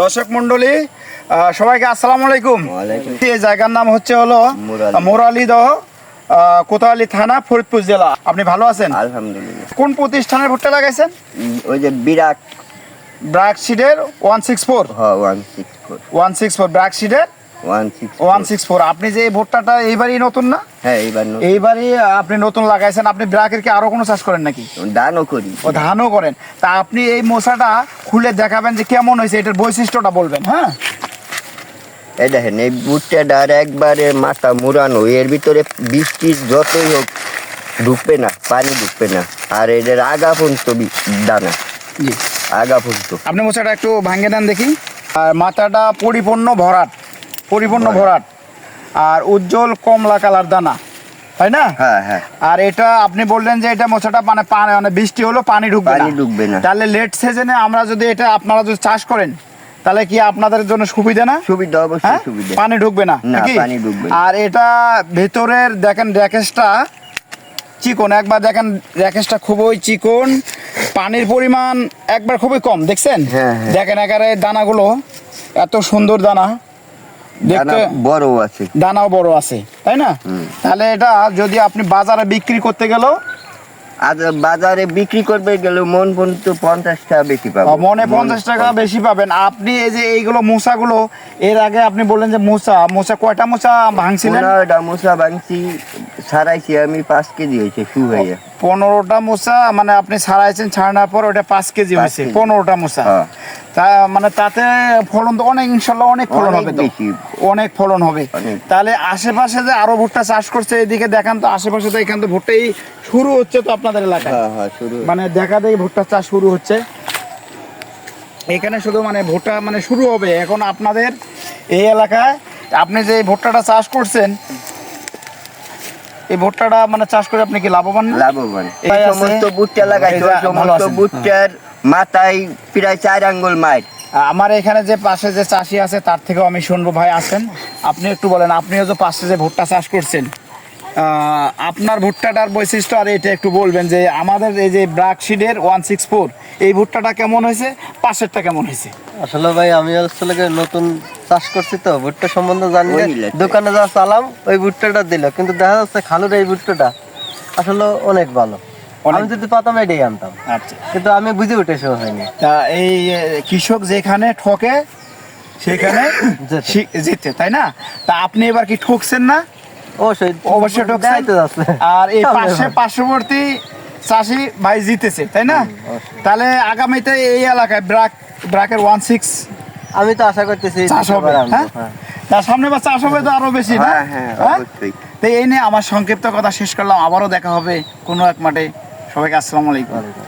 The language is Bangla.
দর্শক মন্ডলী সবাইকে আসসালামু আলাইকুম। এই জায়গার নাম হচ্ছে হলো মোরালি। মোরালিদহ কোতোয়ালি থানা ফরিদপুর জেলা। আপনি ভালো আছেন? আলহামদুলিল্লাহ। কোন প্রতিষ্ঠানের ভুট্টা লাগাইছেন? ওই যে বিরাট ব্র্যাক সিডের ওয়ান সিক্স ফোর। হ one six four. One six four BRAC সিডের আপনি যে এই ভুট্টাটা এইবারই নতুন না? হ্যাঁ এইবার এইবারই আপনি নতুন লাগাইছেন। আপনি ব্র্যাকের কি আরও কোনো চাষ করেন নাকি? দানও করি। ও ধানও করেন। তা আপনি এই মশাটা খুলে দেখাবেন যে কেমন হয়েছে এটার বৈশিষ্ট্যটা বলবেন হ্যাঁ? এই দেখেন এই বুটটার একবারে মাথা মুড়ানো। এর ভিতরে বৃষ্টি যতই হোক ঢুকবে না পানি ঢুকবে না। আর এদের আগা পর্যন্ত দানা। আগা পর্যন্ত আপনি মশাটা একটু ভাঙে দেন দেখি। আর মাথাটা পরিপূর্ণ ভরাট। পরিপূর্ণ ভরাট। আর উজ্জ্বল কমলা কালার দানা। তাই না? হ্যাঁ হ্যাঁ। আর এটা আপনি বললেন যে এটা মশাটা মানে মানে বৃষ্টি হলো পানি ঢুকবে পানি ঢুকবে না। তাহলে লেট সিজনে আমরা যদি এটা আপনারা যদি চাষ করেন তাহলে কি আপনাদের জন্য সুবিধা না? সুবিধা অবশ্যই হ্যাঁ? সুবিধা। পানি ঢুকবে না নাকি? পানি ঢুকবে আর এটা ভেতরের দেখেন র্যাকেশটা চিকন। একবার দেখেন র্যাকেশটা খুবই চিকন। পানির পরিমাণ একবার খুবই কম দেখছেন। দেখেন একারে দানাগুলো এত সুন্দর দানা। বড় আছে। দানাও বড় আছে তাই না? তাহলে এটা যদি আপনি বাজারে বিক্রি করতে গেলেও বাজারে বিক্রি করবে গেলে মন পর্যন্ত পঞ্চাশ টাকা বেশি পাবো। মনে পঞ্চাশ টাকা বেশি পাবেন। আপনি এই যে এইগুলো মশাগুলো এর আগে আপনি বললেন যে মশা মশা কয়টা মশা ভাঙছিলেন? মশা ভাঙছি ছাড়াইছি আমি পাঁচ কেজি হয়েছে শু হয়ে পনেরোটা মশা মানে আপনি ছাড়াইছেন ছাড়ানোর পর ওটা পাঁচ কেজি হয়েছে পনেরোটা মশা হ্যাঁ। তা মানে তাতে ফলন তো অনেক ইনশাল্লাহ অনেক ফলন হবে অনেক ফলন হবে। তাহলে আশেপাশে যে আরও ভুট্টা চাষ করছে এদিকে দেখান তো আশেপাশে তো এখান তো ভুট্টাই শুরু হচ্ছে তো আপনাদের এলাকায়। হ্যাঁ হ্যাঁ মানে দেখা দেখি ভুট্টা চাষ শুরু হচ্ছে। এখানে শুধু মানে ভুট্টা মানে শুরু হবে। এখন আপনাদের এই এলাকায় আপনি যে ভুট্টাটা চাষ করছেন এই ভুট্টাটা মানে চাষ করে আপনি কি লাভবান? লাভবান। এই সমস্ত ভুট্টা লাগাইছে সমস্ত ভুট্টার মাথায় প্রায় চার আঙ্গুল মাইট আমার এখানে যে পাশে যে চাষি আছে তার থেকেও আমি শুনব ভাই আছেন আপনি একটু বলেন আপনিও যে পাশে যে ভুট্টা চাষ করছেন আপনার ভুট্টাটার বৈশিষ্ট্য আর এটা একটু বলবেন যে আমাদের এই যে ব্রাকশিডের ওয়ান সিক্স ফোর এই ভুট্টাটা কেমন হয়েছে? পাশেরটা কেমন হয়েছে? আসলে ভাই আমি আসলে নতুন চাষ করছি তো ভুট্টা সম্বন্ধে জানি। দোকানে যা চালাম ওই ভুট্টাটা দিল। কিন্তু দেখা যাচ্ছে খালুর এই ভুট্টাটা আসলে অনেক ভালো। আমি যদি পাতাম এটাই আনতাম। আচ্ছা। কিন্তু আমি বুঝে উঠে সে হয়নি। তা এই কৃষক যেখানে ঠকে সেখানে যেতে তাই না? তা আপনি এবার কি ঠকছেন না? অবশ্যই। আর এই পাশে পার্শ্ববর্তী চাষি ভাই জিতেছে তাই না? তাহলে আগামীতে এই এলাকায় ব্রাক ব্রাকের ওয়ান সিক্স আমি তো আশা করতেছি চাষ হবে হ্যাঁ? হ্যাঁ। তার সামনে বা চাষ হবে তো আরও বেশি না? হ্যাঁ হ্যাঁ তো এই নিয়ে আমার সংক্ষিপ্ত কথা শেষ করলাম। আবারও দেখা হবে কোনো এক মাঠে। সবাইকে আসসালামু আলাইকুম।